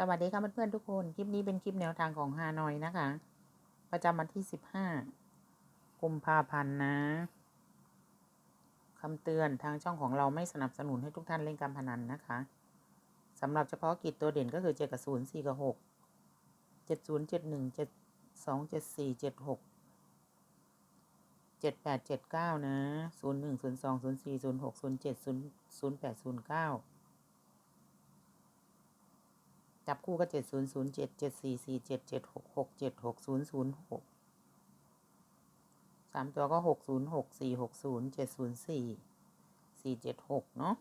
สวัสดีค่ะเพื่อนๆทุกคน คลิปนี้เป็นคลิปแนวทางของฮานอยนะคะ ประจำวันที่สิบห้ากุมภาพันธ์นะคำเตือนทางช่องของเราไม่สนับสนุนให้ทุกท่านเล่นการพนันนะคะสำหรับเฉพาะกิจตัวเด่นก็คือเจ็ดกับศูนย์สี่กับหกเจ็ดศูนย์เจ็ดหนึ่งเจ็ดสองเจ็ดสี่เจ็ดหกเจ็ดแปดเจ็ดเก้านะศูนย์หนึ่งศูนย์สองศูนย์สี่ศูนย์หกศูนย์เจ็ดศูนย์ศูนย์แปดศูนย์เก้า จับคู่ก็เจ็ดศูนย์ศูนย์เจ็ดเจ็ดสี่สี่เจ็ดเจ็ดหกหกเจ็ดหกศูนย์ศูนย์หกสามตัวก็หกศูนย์หกสี่หกศูนย์เจ็ดศูนย์สี่สี่เจ็ดหกเนาะ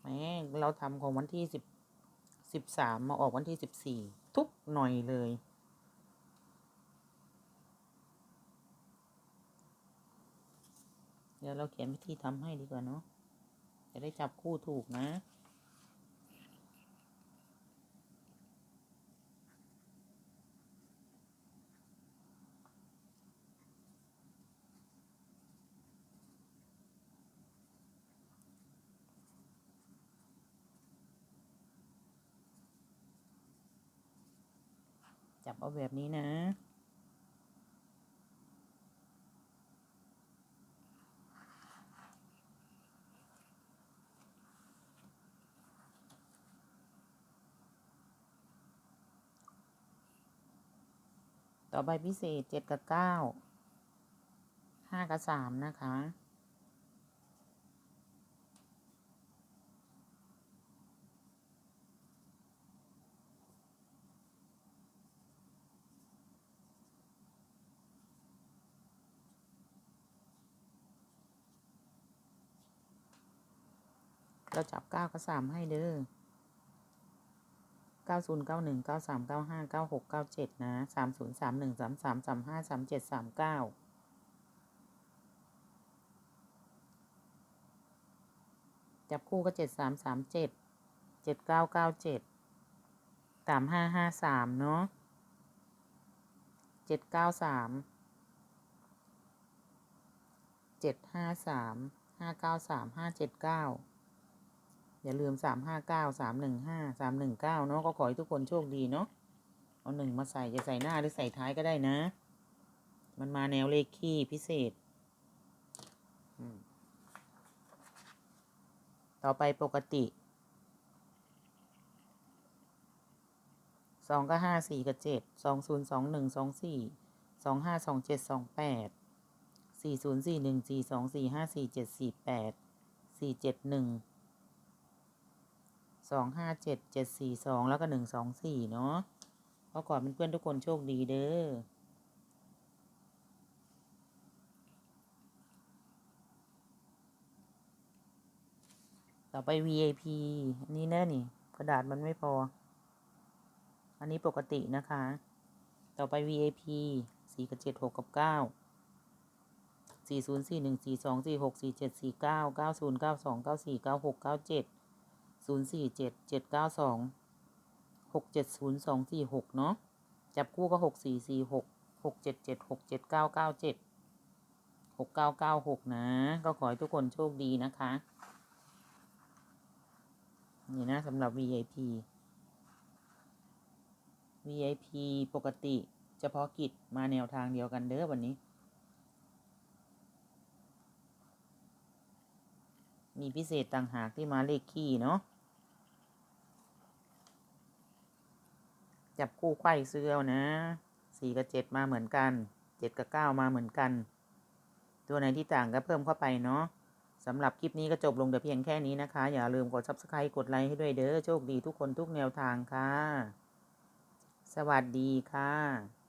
แม่เราทำของวันที่สิบสิบสามมาออกวันที่สิบสี่ทุกหน่อยเลยเดี๋ยวเราเขียนวิธีทำให้ดีกว่าเนาะ จะได้จับคู่ถูกนะ จับเอาแบบนี้นะ ต่อไปพิเศษเจ็ดกับเก้าห้ากับสามนะคะ เราจับเก้ากับสามให้เด้อเก้าศูนย์เก้าหนึ่งเก้าสามเก้าห้าเก้าหกเก้าเจ็ดนะสามศูนย์สามหนึ่งสามสามสามห้าสามเจ็ดสามเก้าจับคู่ก็เจ็ดสามสามเจ็ดเจ็ดเก้าเก้าเจ็ดสามห้าห้าสามเนาะเจ็ดเก้าสามเจ็ดห้าสามห้าเก้าสามห้าเจ็ดเก้า อย่าลืมสามห้าเก้าสามหนึ่งห้าสามหนึ่งเก้าเนาะก็ขอให้ทุกคนโชคดีเนาะเอาหนึ่งมาใส่จะใส่หน้าหรือใส่ท้ายก็ได้นะ มันมาแนวเลขคี่พิเศษ ต่อไปปกติสองก็ห้าสี่กับเจ็ดสองศูนย์สองหนึ่งสองสี่สองห้าสองเจ็ดสองแปดสี่ศูนย์สี่หนึ่งสี่สองสี่ห้าสี่เจ็ดสี่แปดสี่เจ็ดหนึ่ง สองห้าเจ็ดเจ็ดสี่สองแล้วก็หนึ่งสองสี่เนาะเพราะก่อนเพื่อนๆทุกคนโชคดีเด้อต่อไป VIP อันนี้เน่นี่ กระดาษมันไม่พอ อันนี้ปกตินะคะ ต่อไป VIP สี่กับเจ็ดหกกับเก้าสี่ศูนย์สี่หนึ่งสี่สองสี่หกสี่เจ็ดสี่เก้าเก้าศูนย์เก้าสองเก้าสี่เก้าหกเก้าเจ็ด ศูนย์สี่เจ็ดเจ็ดเก้าสองหกเจ็ดศูนย์สองสี่หกเนาะจับคู่ก็หกสี่สี่หกหกเจ็ดเจ็ดหกเจ็ดเก้าเก้าเจ็ดหกเก้าเก้าหกนะ ก็ขอให้ทุกคนโชคดีนะคะ นี่นะสำหรับ VIP VIP ปกติเฉพาะกิจมาแนวทางเดียวกันเด้อวันนี้ มีพิเศษต่างหากที่มาเลขขี้เนาะ จับคู่ไข้เสื้อเอานะสี่กับเจ็ดมาเหมือนกันเจ็ดกับเก้ามาเหมือนกัน ตัวไหนที่ต่างก็เพิ่มเข้าไปเนาะสำหรับคลิปนี้ก็จบลงแต่เพียงแค่นี้นะคะ อย่าลืมกด subscribe กดไลค์ให้ด้วยเด้อโชคดีทุกคนทุกแนวทางค่ะ สวัสดีค่ะ